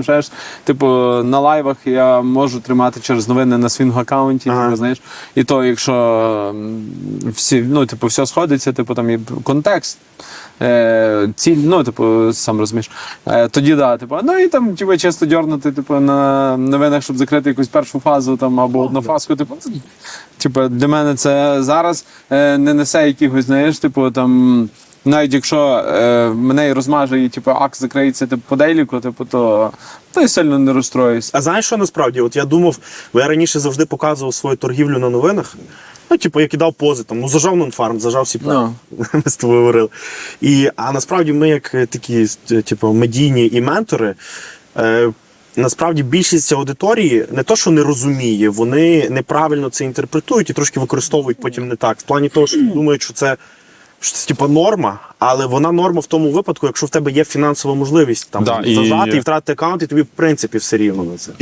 Знаєш, типу, на лайвах я можу тримати через новини на свінг аккаунті, Ага. типу, знаєш. І то, якщо всі, ну, типу, все сходиться, типу там і контекст, е, ціль, ну, типу, сам розумієш. Е, тоді да, типу, ну і там, типу, чисто дьорнути, типу, на новинах, щоб закрити якусь першу фазу там або одну фазку, типу. це, Типу, для мене це зараз е, не несе якихось, знаєш, типу, там. Навіть якщо е, мене і розмаже, і типу, акт закриється типу, по дейліку, типу, то, то я сильно не розстроюсь. А знаєш, що насправді? От я думав, бо я раніше завжди показував свою торгівлю на новинах. Ну, типу, я кидав пози, там, ну, зажав нонфарм, зажав сіпа. Ну. Ми з тобою говорили. І, а насправді ми, як е, такі, е, типу, медійні і ментори, е, насправді більшість аудиторії не то, що не розуміє, вони неправильно це інтерпретують і трошки використовують потім не так. В плані того, що думають. Що це типу норма, але вона норма в тому випадку, якщо в тебе є фінансова можливість там Да, і- зажати і втратити аккаунт, і тобі в принципі все рівно на це.